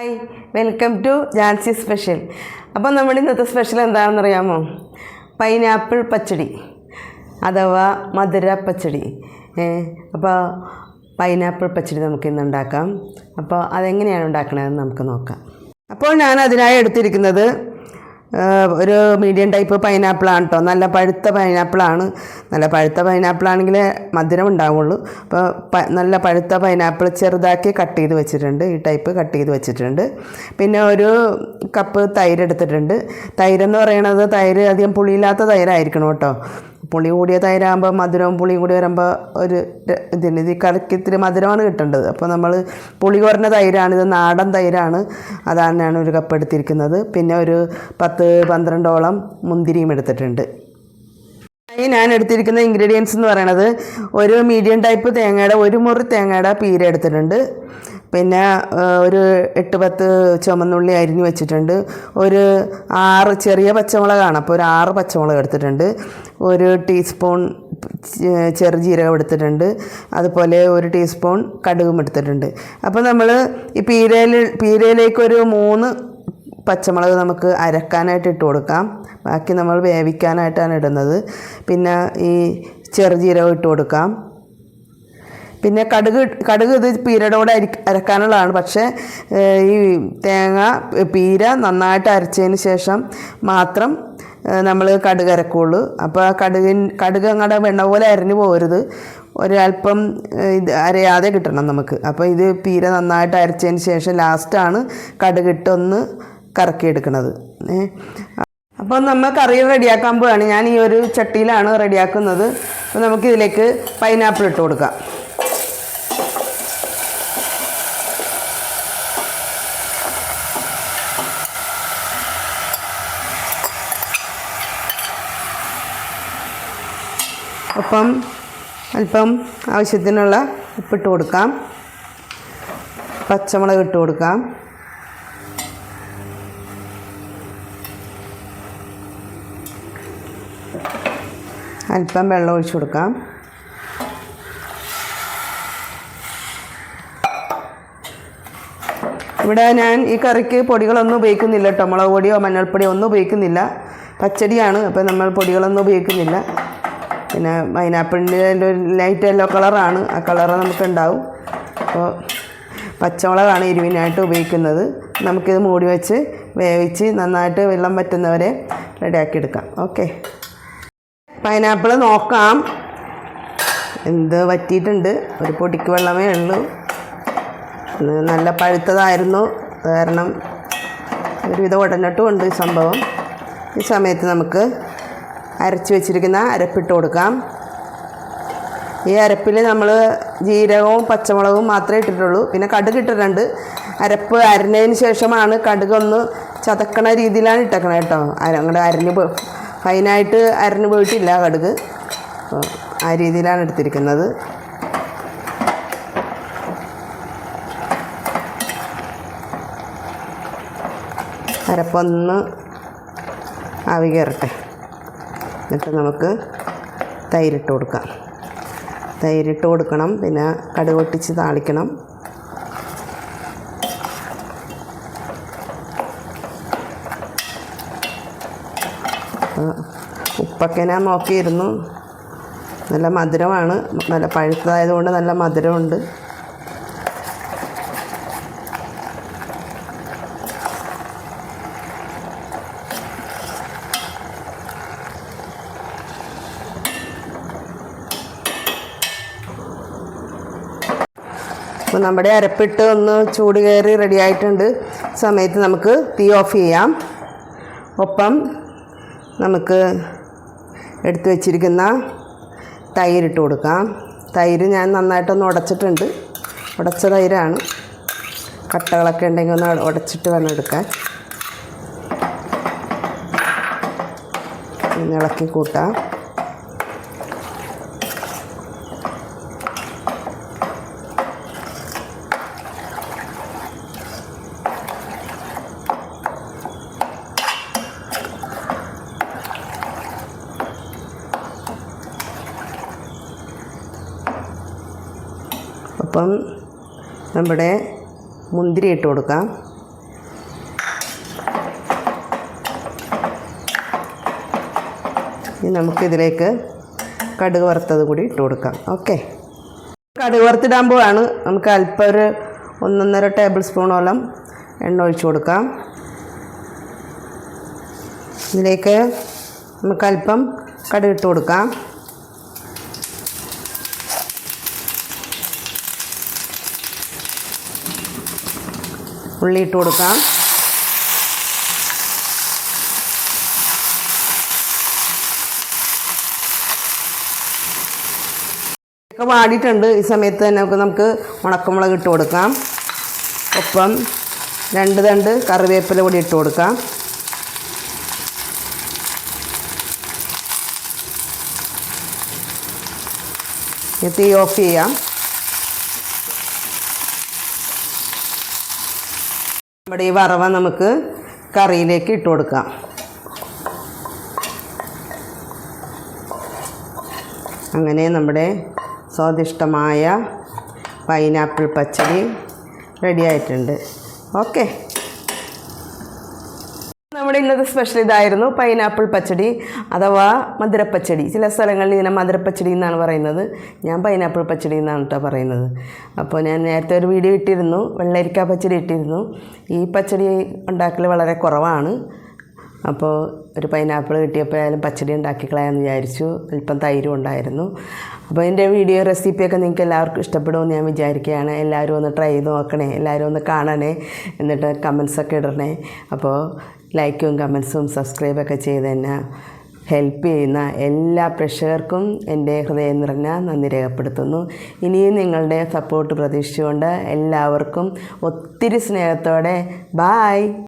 Hi welcome to Jancy special അപ്പോൾ നമ്മുടെ ഇന്നത്തെ സ്പെഷ്യൽ എന്താണെന്ന് അറിയാമോ പൈനാപ്പിൾ പച്ചടി അഥവാ മധുര പച്ചടി. അപ്പോൾ പൈനാപ്പിൾ പച്ചടി നമുക്ക് ഇന്ന് ഉണ്ടാക്കാം. അപ്പോൾ അതെങ്ങനെയാണ് ഉണ്ടാക്കണതെന്ന് നമുക്ക് നോക്കാം. അപ്പോൾ ഞാൻ അതിനായി എടുത്തിരിക്കുന്നത് ഒരു മീഡിയം ടൈപ്പ് പൈനാപ്പിൾ ആണ് കേട്ടോ നല്ല പഴുത്ത പൈനാപ്പിളാണ് നല്ല പഴുത്ത പൈനാപ്പിൾ പൈനാപ്പിളാണെങ്കിൽ മധുരം ഉണ്ടാവുള്ളൂ. അപ്പോൾ നല്ല പഴുത്ത പൈനാപ്പിൾ ചെറുതാക്കി കട്ട് ചെയ്ത് വെച്ചിട്ടുണ്ട്. ഈ ടൈപ്പ് കട്ട് ചെയ്ത് വെച്ചിട്ടുണ്ട്. പിന്നെ ഒരു കപ്പ് തൈര് എടുത്തിട്ടുണ്ട്. തൈരെന്ന് പറയണത് തൈര് അധികം പുളിയില്ലാത്ത തൈരായിരിക്കണം കേട്ടോ. പുളി കൂടിയ തൈരാകുമ്പോൾ മധുരവും പുളിയും കൂടി വരുമ്പോൾ ഒരു ഇതിന് ഇത് കറിക്ക് ഇത്തിരി മധുരമാണ് കിട്ടേണ്ടത്. അപ്പോൾ നമ്മൾ പുളി കുറഞ്ഞ തൈരാണ് ഇത് നാടൻ തൈരാണ്. അതാണ് ഒരു കപ്പ് എടുത്തിരിക്കുന്നത്. പിന്നെ ഒരു പത്ത് പന്ത്രണ്ടോളം മുന്തിരിയും എടുത്തിട്ടുണ്ട്. ഞാൻ എടുത്തിരിക്കുന്ന ഇൻഗ്രീഡിയൻസ് എന്ന് പറയുന്നത് ഒരു മീഡിയം ടൈപ്പ് തേങ്ങയുടെ ഒരു മുറി തേങ്ങയുടെ പീര എടുത്തിട്ടുണ്ട്. പിന്നെ ഒരു എട്ട് പത്ത് ചുമന്നുള്ളി അരിഞ്ഞു വെച്ചിട്ടുണ്ട്. ഒരു ആറ് ചെറിയ പച്ചമുളകാണ്. അപ്പോൾ ഒരു ആറ് പച്ചമുളക് എടുത്തിട്ടുണ്ട്. ഒരു ടീസ്പൂൺ ചെറുജീരകം എടുത്തിട്ടുണ്ട്. അതുപോലെ ഒരു ടീസ്പൂൺ കടുകും എടുത്തിട്ടുണ്ട്. അപ്പോൾ നമ്മൾ ഈ പീരയിൽ പീരയിലേക്കൊരു മൂന്ന് പച്ചമുളക് നമുക്ക് അരക്കാനായിട്ട് ഇട്ട് കൊടുക്കാം. ബാക്കി നമ്മൾ വേവിക്കാനായിട്ടാണ് ഇടുന്നത്. പിന്നെ ഈ ചെറുജീരകം ഇട്ട് കൊടുക്കാം. പിന്നെ കടുക് കടുക് ഇത് പീരയോടെ അരി അരക്കാനുള്ളതാണ്. പക്ഷേ ഈ തേങ്ങ പീര നന്നായിട്ട് അരച്ചതിന് ശേഷം മാത്രം നമ്മൾ കടുക് അരക്കുള്ളൂ. അപ്പോൾ കടുകിൻ കടുക് അങ്ങടെ വെണ്ണ പോലെ അരഞ്ഞു പോകരുത് ഒരല്പം ഇത് അരയാതെ കിട്ടണം നമുക്ക്. അപ്പോൾ ഇത് പീര നന്നായിട്ട് അരച്ചതിന് ശേഷം ലാസ്റ്റാണ് കടുകിട്ടൊന്ന് കറക്കിയെടുക്കുന്നത്. അപ്പോൾ നമ്മൾ കറി റെഡിയാക്കാൻ പോവുകയാണ് ഞാൻ ഈ ഒരു ചട്ടിയിലാണ് റെഡിയാക്കുന്നത്. അപ്പോൾ നമുക്കിതിലേക്ക് പൈനാപ്പിൾ ഇട്ട് കൊടുക്കാം. ഒപ്പം അല്പം ആവശ്യത്തിനുള്ള ഉപ്പിട്ട് കൊടുക്കാം. പച്ചമുളക് ഇട്ട് കൊടുക്കാം. അല്പം വെള്ളം ഒഴിച്ചു കൊടുക്കാം. ഇവിടെ ഞാൻ ഈ കറിക്ക് പൊടികളൊന്നും ഉപയോഗിക്കുന്നില്ല കേട്ടോ. മുളക് പൊടിയോ മഞ്ഞൾപ്പൊടിയോ ഒന്നും ഉപയോഗിക്കുന്നില്ല. പച്ചടിയാണ് അപ്പോൾ നമ്മൾ പൊടികളൊന്നും ഉപയോഗിക്കുന്നില്ല. പിന്നെ പൈനാപ്പിളിന്റെ ഒരു ലൈറ്റ് യെല്ലോ കളറാണ് ആ കളറ് നമുക്കുണ്ടാവും. അപ്പോൾ പച്ചമുളകാണ് എരിവിനായിട്ട് ഉപയോഗിക്കുന്നത്. നമുക്കിത് മൂടി വെച്ച് വേവിച്ച് നന്നായിട്ട് വെള്ളം പറ്റുന്നവരെ റെഡിയാക്കി എടുക്കാം. ഓക്കെ പൈനാപ്പിൾ നോക്കാം. എന്ത് പറ്റിയിട്ടുണ്ട് ഒരു പൊടിക്ക് വെള്ളമേ ഉള്ളൂ. നല്ല പഴുത്തതായിരുന്നു. കാരണം ഒരുവിധം ഉടഞ്ഞിട്ടും ഉണ്ട് സംഭവം. ഈ സമയത്ത് നമുക്ക് അരച്ച് വെച്ചിരിക്കുന്ന അരപ്പിട്ട് കൊടുക്കാം. ഈ അരപ്പിൽ നമ്മൾ ജീരകവും പച്ചമുളകും മാത്രമേ ഇട്ടിട്ടുള്ളൂ. പിന്നെ കടുക് ഇട്ടിട്ടുണ്ട്. അരപ്പ് അരിഞ്ഞതിന് ശേഷമാണ് കടുക് ഒന്ന് ചതക്കണ രീതിയിലാണ് ഇട്ടേക്കണത് കേട്ടോ. അങ്ങോട്ട് അരിഞ്ഞ് ഫൈനായിട്ട് അരിഞ്ഞ് പോയിട്ടില്ല കടുക്. ആ രീതിയിലാണ് എടുത്തിരിക്കുന്നത്. അരപ്പൊന്ന് ആവി കയറട്ടെ എന്നിട്ട് നമുക്ക് തൈരിട്ട് കൊടുക്കാം. തൈരിട്ട് കൊടുക്കണം പിന്നെ കടുക് പൊട്ടിച്ച് താളിക്കണം. ഉപ്പൊക്കെ ഞാൻ നോക്കിയിരുന്നു. നല്ല മധുരമാണ് നല്ല പഴുത്തതായതുകൊണ്ട് നല്ല മധുരമുണ്ട്. അപ്പോൾ നമ്മുടെ അരപ്പിട്ട് ഒന്ന് ചൂട് കയറി റെഡി ആയിട്ടുണ്ട്. സമയത്ത് നമുക്ക് തീ ഓഫ് ചെയ്യാം. ഒപ്പം നമുക്ക് എടുത്തു വച്ചിരിക്കുന്ന തൈരിട്ട് കൊടുക്കാം. തൈര് ഞാൻ നന്നായിട്ടൊന്ന് ഉടച്ചിട്ടുണ്ട്. ഉടച്ച തൈരാണ്. കട്ടകളൊക്കെ ഉണ്ടെങ്കിൽ ഒന്ന് ഉടച്ചിട്ട് വേണം എടുക്കാൻ. ഇളക്കി കൂട്ടാം. അപ്പം നമ്മുടെ മുന്തിരി ഇട്ട് കൊടുക്കാം. ഇനി നമുക്കിതിലേക്ക് കടുക് വറുത്തത് കൂടി ഇട്ട് കൊടുക്കാം. ഓക്കെ. കടുക് വറുത്തിടാകുമ്പോഴാണ് നമുക്ക് അല്പം ഒരു ഒന്നൊന്നര ടേബിൾ സ്പൂണോളം എണ്ണ ഒഴിച്ചു കൊടുക്കാം. ഇതിലേക്ക് നമുക്ക് അല്പം കടുക് ഇട്ട് കൊടുക്കാം. ഉള്ളി ഇട്ട് കൊടുക്കാം. ഒക്കെ വാടിയിട്ടുണ്ട്. ഈ സമയത്ത് തന്നെ നമുക്ക് നമുക്ക് ഉണക്കമുളക് ഇട്ട് കൊടുക്കാം. ഒപ്പം രണ്ട് തണ്ട് കറിവേപ്പില കൂടി ഇട്ട് കൊടുക്കാം. തീ ഓഫ് ചെയ്യാം. നമ്മുടെ ഈ വറവ നമുക്ക് കറിയിലേക്ക് ഇട്ട് കൊടുക്കാം. അങ്ങനെ നമ്മുടെ സ്വാദിഷ്ടമായ പൈനാപ്പിൾ പച്ചടി റെഡി ആയിട്ടുണ്ട്. ഓക്കെ. ഇന്നത്തെ സ്പെഷ്യൽ ഇതായിരുന്നു പൈനാപ്പിൾ പച്ചടി അഥവാ മധുരപ്പച്ചടി. ചില സ്ഥലങ്ങളിൽ ഇതിനെ മധുരപ്പച്ചടി എന്നാണ് പറയുന്നത്. ഞാൻ പൈനാപ്പിൾ പച്ചടി എന്നാണ് കേട്ടോ പറയുന്നത്. അപ്പോൾ ഞാൻ നേരത്തെ ഒരു വീഡിയോ ഇട്ടിരുന്നു. വെള്ളരിക്ക പച്ചടി ഇട്ടിരുന്നു. ഈ പച്ചടി ഉണ്ടാക്കൽ വളരെ കുറവാണ്. അപ്പോൾ ഒരു പൈനാപ്പിൾ കിട്ടിയപ്പോൾ ആയാലും പച്ചടി ഉണ്ടാക്കിക്കളയാന്ന് വിചാരിച്ചു. അല്പം തൈരും ഉണ്ടായിരുന്നു. അപ്പോൾ എന്റെ വീഡിയോ റെസിപ്പിയൊക്കെ നിങ്ങൾക്ക് എല്ലാവർക്കും ഇഷ്ടപ്പെടുമെന്ന് ഞാൻ വിചാരിക്കുകയാണ്. എല്ലാവരും ഒന്ന് ട്രൈ ചെയ്ത് നോക്കണേ. എല്ലാവരും ഒന്ന് കാണണേ. എന്നിട്ട് കമൻസൊക്കെ ഇടണേ. അപ്പോൾ ലൈക്കും കമൻസും സബ്സ്ക്രൈബൊക്കെ ചെയ്ത് തന്നെ ഹെൽപ്പ് ചെയ്യുന്ന എല്ലാ പ്രേക്ഷകർക്കും എന്റെ ഹൃദയം നിറഞ്ഞ നന്ദി രേഖപ്പെടുത്തുന്നു. ഇനിയും നിങ്ങളുടെ സപ്പോർട്ട് പ്രതീക്ഷിച്ചുകൊണ്ട് എല്ലാവർക്കും ഒത്തിരി സ്നേഹത്തോടെ ബായ്